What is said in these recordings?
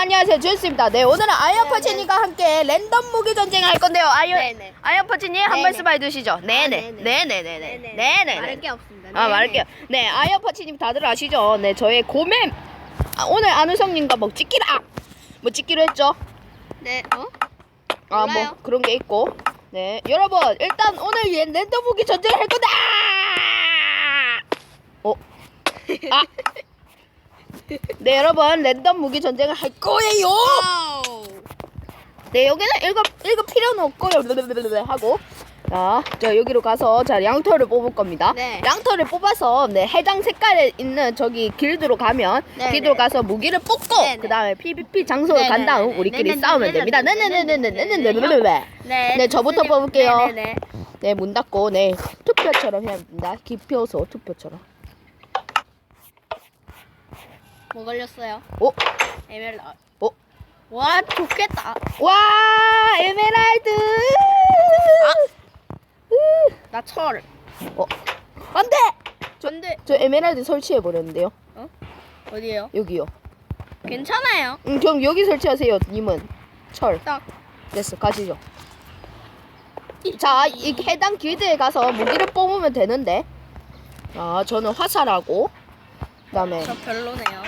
안녕하세요 주였습니다. 네 오늘은 아이언 퍼치님과 함께 랜덤 무기 전쟁을 할 건데요. 아이언 네네. 아이언 퍼치님 한 네네. 말씀 해주시죠. 네네 네네. 네네 네네 네네 말할 게 없습니다. 아 네네. 말할게요. 네 아이언 퍼치님 다들 아시죠? 네 저의 고맴 아, 오늘 안우성님과 뭐 찍기로 아! 뭐 찍기로 했죠. 네, 어? 아 몰라요. 뭐 그런 게 있고 네 여러분 일단 오늘 얘 랜덤 무기 전쟁을 할 건데 아! 어? 아! 네 여러분 랜덤 무기 전쟁을 할 거예요. 네 여기는 읽어 읽을 필요는 없고요 하고 자, 저 여기로 가서 자 양털을 뽑을 겁니다. 네. 양털을 뽑아서 네 해당 색깔에 있는 저기 길드로 가면 네, 길드로 네. 가서 무기를 뽑고 네, 네. 그다음에 PVP 장소로 네, 간 네, 다음 네, 우리끼리 네, 네, 싸우면 네, 됩니다. 네, 네, 네, 네, 네, 네, 네네네네네네네네. 네. 네, 저부터. 뽑을게요. 네, 문 닫고 네 투표처럼 해야 됩니다. 기표소 투표처럼. 뭐 걸렸어요? 오, 에메랄드. 오, 와, 좋겠다. 와 에메랄드. 나 철. 어, 안돼. 전데 저 에메랄드 설치해 버렸는데요. 어디에요? 여기요. 괜찮아요. 음, 그럼 여기 설치하세요, 님은. 철. 딱. 됐어, 가시죠. 자, 이 해당 길드에 가서 무기를 뽑으면 되는데. 아, 저는 화살하고. 그다음에 저 별로네요.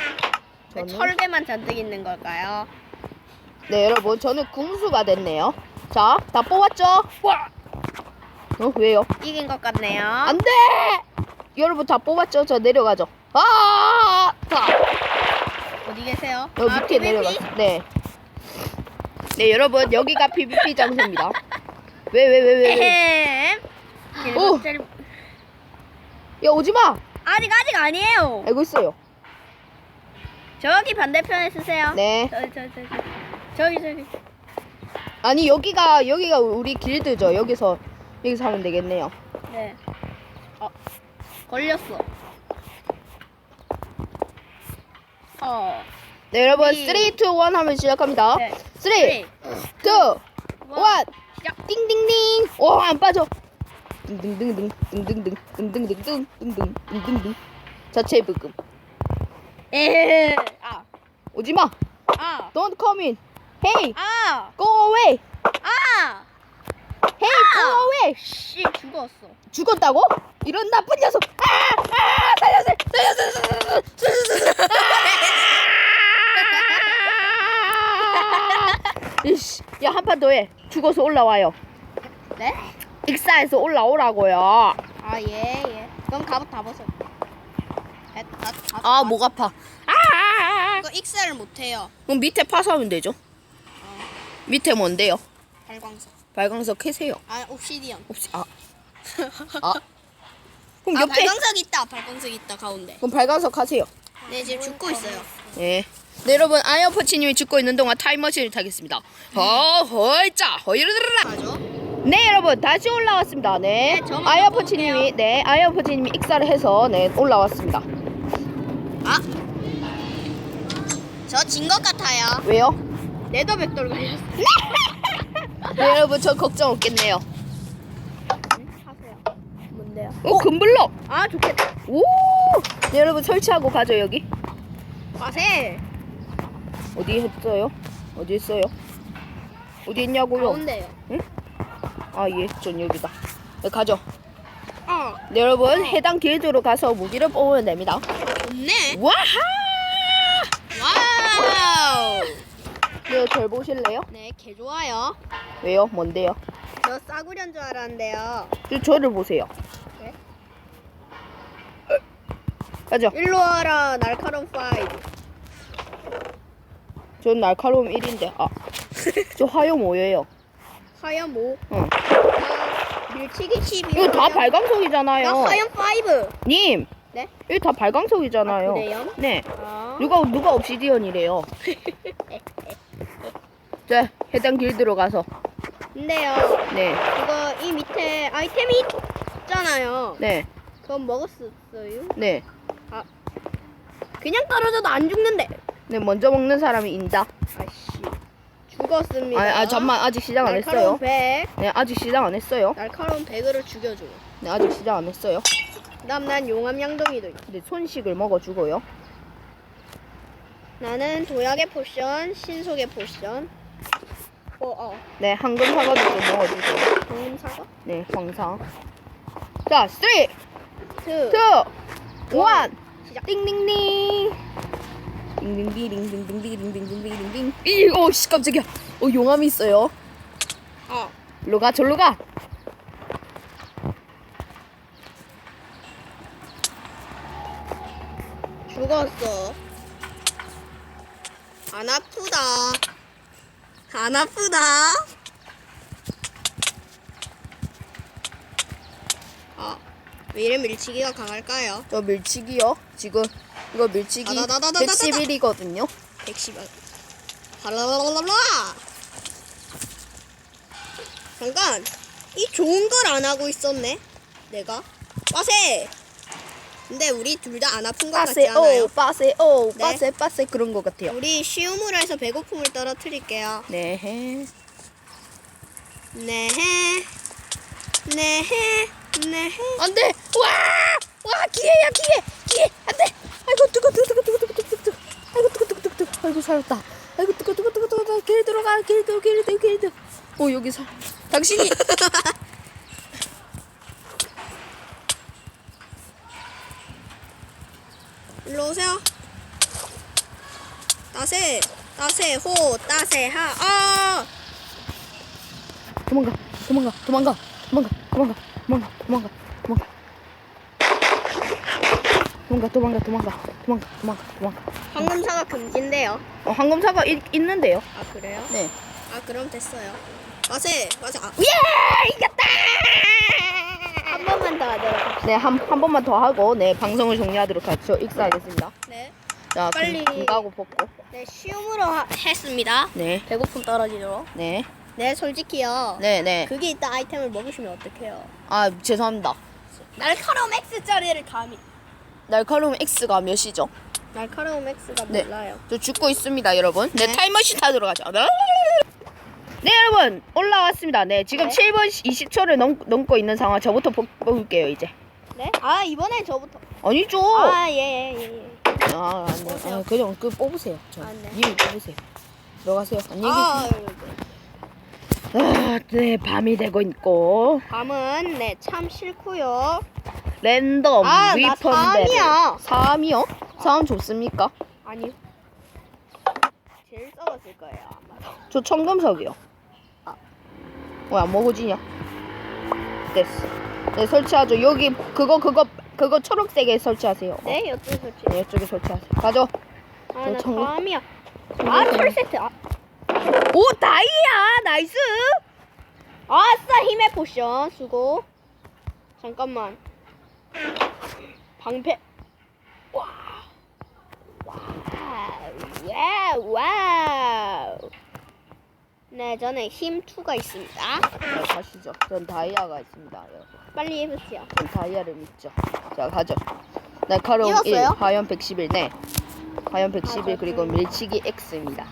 왜 저는 철개만 잔뜩 있는 걸까요? 네, 여러분, 저는 궁수가 됐네요. 자, 다 뽑았죠? 와, 어, 왜요? 이긴 것 같네요. 안 돼! 여러분 다 뽑았죠? 저 내려가죠. 아! 자, 어디 계세요? 여기 아, 밑에 PVP? 내려가. 네. 네, 여러분, 여기가 PVP 장소입니다. 왜, 왜, 왜, 왜, 왜? 에헴. 오. 길목짜리- 야, 오지 마! 아직 아직 아니에요. 알고 있어요. 저기 반대편에 쓰세요. 네. 저기 저기 저기 저기 저기. 아니, 여기가, 여기가 우리 길드죠. 여기서, 여기서 하면 되겠네요. 네. 어 걸렸어. 어. 네, 여러분, 네. 3, 2, 1 하면 시작합니다. 네. 3, 2, 1. 시작. 띵띵띵. 오, 안 빠져. 딩딩딩딩 딩딩딩 딩딩딩 딩딩딩 딩딩딩. 자체 부금. 에. 아. 오지 마. 아. Don't come in. Hey, 아. go away. 아. Hey, go 아. away. 씨 죽었어. 죽었다고? 이런 나쁜 녀석. 아! 아! 살려주세요. 살려주세요. 살려주세요. 아! 이씨. 야, 한 판 더 해. 죽어서 올라와요. 네? 익사해서 올라오라고요. 아 예 예. 그럼 갑옷 다 벗어. 아, 목 아파. 아! 이거 익사를 못해요. 그럼 밑에 파서 하면 되죠. 밑에 뭔데요? 발광석. 발광석 캐세요. 아 옵시디언. 혹시 아. 아. 그럼 아 옆에 발광석 있다. 발광석 있다 가운데. 그럼 발광석 하세요. 네 지금 죽고 있어요. 네. 네 여러분 아이언퍼치님이 죽고 있는 동안 타임머신을 타겠습니다. 허허이자 허이르르라. 가죠. 네 여러분 다시 올라왔습니다. 네. 네, 저만 아이언퍼치님이 네 아이언퍼치님이 익사를 해서 네 올라왔습니다. 저 진 것 같아요. 왜요? 네더 백돌 걸렸어. 네 여러분 저 걱정 없겠네요. 하세요. 뭔데요? 오 금블럭. 아 좋겠다. 오. 네 여러분 설치하고 가죠 여기. 마세. 어디 했어요? 어디 있어요? 어디 있냐고요? 가운데요. 아 예, 전 여기다. 네, 가죠. 어. 네, 여러분 해당 길드로 가서 무기를 뽑으면 됩니다. 좋네. 와하! 와우. 네, 절 보실래요? 네, 개 좋아요. 왜요? 뭔데요? 저 싸구려인 줄 알았는데요. 저, 저를 보세요. 네? 가죠. 일로 와라 날카로운 파이브. 전 날카로움 1인데. 아. 저 화요 뭐예요? 하얀 뭐? 응. 나 밀치기 12. 이거 다 발광석이잖아요. 나 하얀 파이브. 님. 네? 이거 다 발광석이잖아요. 아, 그래요? 네. 아. 누가 누가 옵시디언이래요. 자, 해당 길드로 가서. 근데요. 네. 그거 이 밑에 아이템이 있잖아요. 네. 그건 먹었었어요? 네. 그냥 떨어져도 안 죽는데. 네, 먼저 먹는 사람이 인다. 아씨. 죽었습니다. 아, 아 잠만 아직 시작 안 날카로운 했어요. 백. 네, 아직 시작 안 했어요. 날카로운 배그를 죽여줘요. 네, 아직 시작 안 했어요. 그다음 난 용암 양동이도 있고. 근데 손식을 먹어주고요. 나는 도약의 포션, 신속의 포션. 어, 어. 네, 황금 사과도 좀 넣어주세요. 방금 사과? 네, 황상. 자, 3, 2, 1. 투. 시작. 띵띵띵. 띵 띵띵띵띵띵띵띵띵띵띵띵. 이, 오, 씨, 깜짝이야. 어, 용암이 있어요. 어. 일로 가, 절로 가. 죽었어. 안 아프다. 안 아프다. 아, 왜 이래 밀치기가 강할까요? 저 밀치기요. 지금 이거 밀치기 다다다다다다다. 111이거든요. 110. 발라라라라. 잠깐, 이 좋은 걸 안 하고 있었네. 내가. 빠세. 근데 우리 둘 다 안 아픈 것 같지 빠세, 않아요? 오, 빠세, 오, 네. 빠세, 빠세 그런 것 같아요. 우리 쉬움으로 해서 배고픔을 떨어뜨릴게요. 네. 네. 네. 네. 안 돼! 와! 와, 기회야, 기회! 기회! 안 돼! 아이고, 뜨거, 뜨거, 뜨거, 뜨거, 뜨거, 뜨거, 뜨거. 아이고, 뜨거, 뜨거, 뜨거, 뜨거. 아이고, 살았다. 아이고, 뜨거, 뜨거, 뜨거, 뜨거, 뜨거. 길 들어가, 길 들어, 길 들어, 길 들어. 오, 여기 살. 당신이. 일로 오세요. 따세. 따세 호. 따세 하. 아! 도망가, 도망가, 도망가, 도망가, 도망가, 도망가, 도망가, 도망가. 도망가, 도망가, 도망가, 도망가, 도망가, 도망가. 황금사가 금지인데요. 어, 황금사가 있, 있는데요. 아, 그래요? 네. 아, 그럼 됐어요. 따세. 따세. 아, 예! 이겼다! 한 번만 더 하도록 합시다. 네, 한, 한 번만 더 하고, 네, 방송을 종료하도록 하죠. 익사하겠습니다. 네. 자, 빨리. 금, 금가고 벗고. 네, 쉬움으로 하- 했습니다. 네, 배고픔 떨어지도록. 네, 네, 솔직히요. 네, 네. 그게 있다 아이템을 먹으시면 어떡해요? 아, 죄송합니다. 날카로움 X짜리를 감히. 날카로움 X가 몇이죠? 날카로움 X가 네. 몰라요. 저 죽고 있습니다, 여러분. 네, 네. 타임머신 타도록 하죠. 네, 여러분. 올라왔습니다. 네, 지금 네. 7분 20초를 넘, 넘고 있는 상황. 저부터 뽑, 뽑을게요, 이제. 네? 아, 이번엔 저부터. 아니죠. 아, 예, 예, 예. 예. 아, 안 돼. 뽑으세요. 아, 그냥 그 뽑으세요. 저. 아, 네. 뽑으세요. 들어가세요. 안녕히 아, 계세요. 아, 네, 밤이 되고 있고. 밤은 네, 참 싫고요. 랜덤 아, 나 위펀 사암이야. 3이요? 3 좋습니까? 아니요. 제일 썩었을 거예요, 아마. 저 청금석이요. 아. 왜안 먹어지냐? 됐어. 네, 설치하죠. 여기 그거 그거 그거 초록색에 설치하세요. 어, 네, 여튼 설치. 네, 이쪽에 설치하세요. 가죠. 아, 저나 청금- 밤이야. 아, 철 세트. 아, 오, 다이아! 나이스! 아싸, 힘의 포션. 수고. 잠깐만. 방패. 와. 와우. 와우. 와우. 네, 저는 힘 2가 있습니다. 자, 가시죠. 전 다이아가 있습니다. 여러분. 빨리 해보세요. 전 다이아를 믿죠. 자, 가죠. 날카로움 1, 익었어요? 화염 111, 네. 화염 111, 아, 저 그리고 좀- 밀치기 X입니다.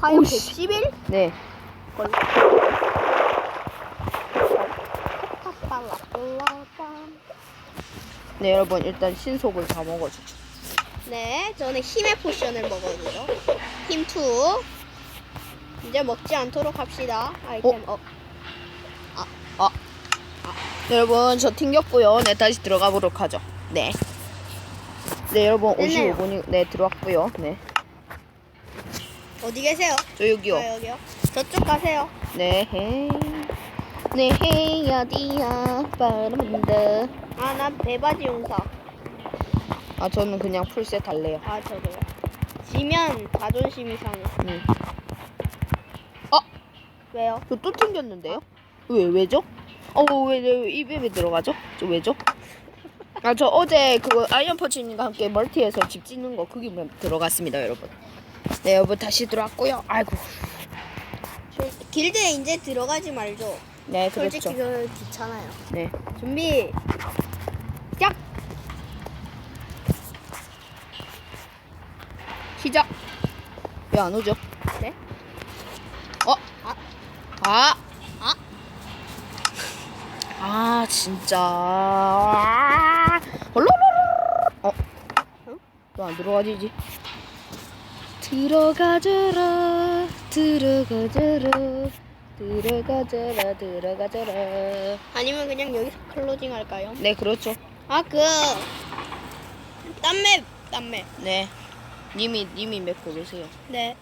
화염 오씨. 111? 네. 걸로. 네, 여러분, 일단 신속을 다 먹어주죠. 네, 저는 힘의 포션을 먹어주죠. 힘 2. 이제 먹지 않도록 합시다. 아이템 업. 네, 여러분 저 튕겼고요. 네 다시 들어가 보도록 하죠. 네. 네 여러분 됐네요. 55분이 네 들어왔고요. 네. 어디 계세요? 저 여기요. 아, 여기요. 저쪽 가세요. 네 헤이. 네 헤이 어디야 바람다. 아, 난 배바지 용사. 아 저는 그냥 풀셋 할래요. 아, 저도요. 지면 자존심이 상해. 음. 왜요? 저 또 튕겼는데요? 왜 왜죠? 어왜왜 입에 왜 들어가죠? 저 왜죠? 아 저 어제 그거 아이언 퍼치님과 함께 멀티에서 집 짓는 거 그게 뭐 들어갔습니다 여러분. 네 여러분 다시 들어왔고요. 아이고. 저, 길드에 이제 들어가지 말죠. 네 솔직히 그렇죠. 그 귀찮아요. 네. 준비. 시작. 시작. 왜 안 오죠? 네? 어? 아. 아. 아. 아, 진짜. 아. 얼로로로. 어? 응? 또안 들어가지지? 들어가져라 들어가져라 들어가져라 들어가져라 아니면 그냥 여기서 클로징 할까요? 네 그렇죠 아그 땀맵 땀맵 네 님이 님이 몇 고르세요 네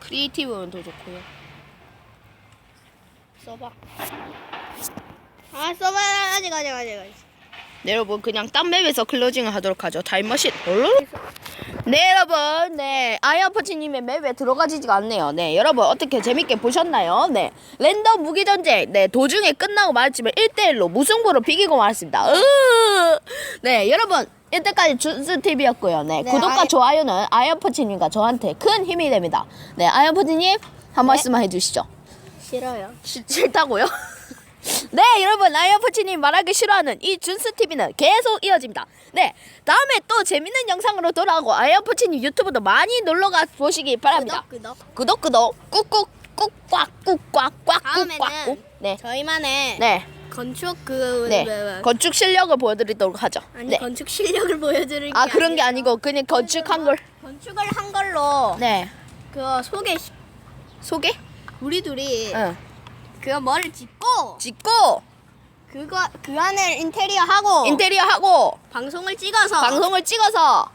크리에이티브는 더 좋고요 써봐. 아 써봐. 아직 아직 아직 아직. 네 여러분 그냥 딴 맵에서 클로징을 하도록 하죠. 타임머신. 얼른. 네 여러분. 네 아이언퍼치님의 맵에 들어가지지가 않네요. 네 여러분 어떻게 재밌게 보셨나요? 네 랜덤 무기전쟁. 네 도중에 끝나고 말았지만 1대1로 무승부로 비기고 말았습니다. 으! 네 여러분 이때까지 준스TV였고요. 네, 네, 구독과 아이- 좋아요는 아이언퍼치님과 저한테 큰 힘이 됩니다. 네 아이언퍼치님 한 말씀만 해주시죠 싫어요 시- 싫다고요? 네, 여러분, 아이언퍼치님 말하기 싫어하는 이 준스TV는 계속 이어집니다. 네, 다음에 또 재밌는 영상으로 돌아오고 아이언퍼치님 유튜브도 많이 놀러가 보시기 바랍니다. 끄덕 구독, 구독, 꾹꾹, 꾹꽉, 꾹꽉, 꽉, 꾹꽉, 다음에는 꾹. 네, 저희만의 네, 건축 그 네. 뭐, 뭐, 건축 실력을 보여드리도록 하죠. 아니 네. 건축 실력을 보여드릴 게 아, 그런 게 아니고 그냥 건축한 걸. 건축을 한 걸로 네, 그 소개 소개? 우리 둘이 응. 그 뭐를 짓고 짓고 그거 그 안에 인테리어 하고 인테리어 하고 방송을 찍어서 방송을 찍어서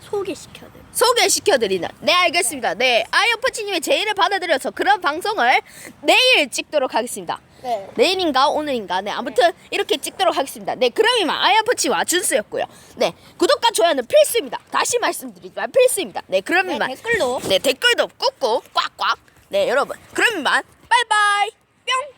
소개시켜야 돼. 소개시켜드리는. 네 알겠습니다. 네 아이언퍼치님의 제의를 받아들여서 그런 방송을 내일 찍도록 하겠습니다. 네. 내일인가 오늘인가. 네 아무튼 이렇게 찍도록 하겠습니다. 네 그럼 이만 아이언퍼치와 준수였고요. 네 구독과 좋아요는 필수입니다. 다시 말씀드리지만 필수입니다. 네 그럼 네, 이만 댓글도. 네 댓글도 꾹꾹 꽉꽉 네 여러분. 그럼 이만 바이바이. 뿅